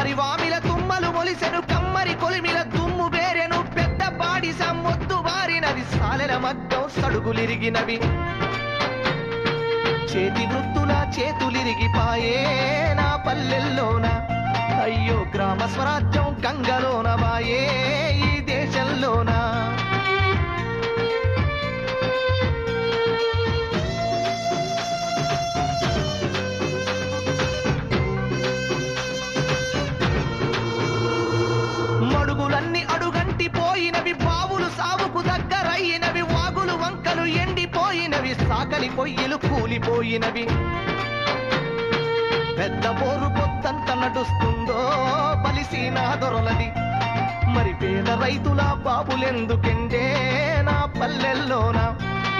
కొమ్మరి వామిల తుమ్మలు మొలిసెను కమ్మరి కొలిమిల దుమ్ము బేరెను పెద్ద పాడి సమ్మొద్దు వారినవి సాలెల మగ్గం సడుగులిరిగినవి. చేతి వృత్తుల చేతులిరిగి పాయే నా పల్లెల్లోన అయ్యో గ్రామ స్వరాజ్యం గంగలోన బాయే ఆకలి పొయ్యిలు కూలిపోయినవి. పెద్ద పోరు పొత్తంత నడుస్తుందో బలిసిన దొరలది. మరి పేద రైతుల బాబులెందుకెండే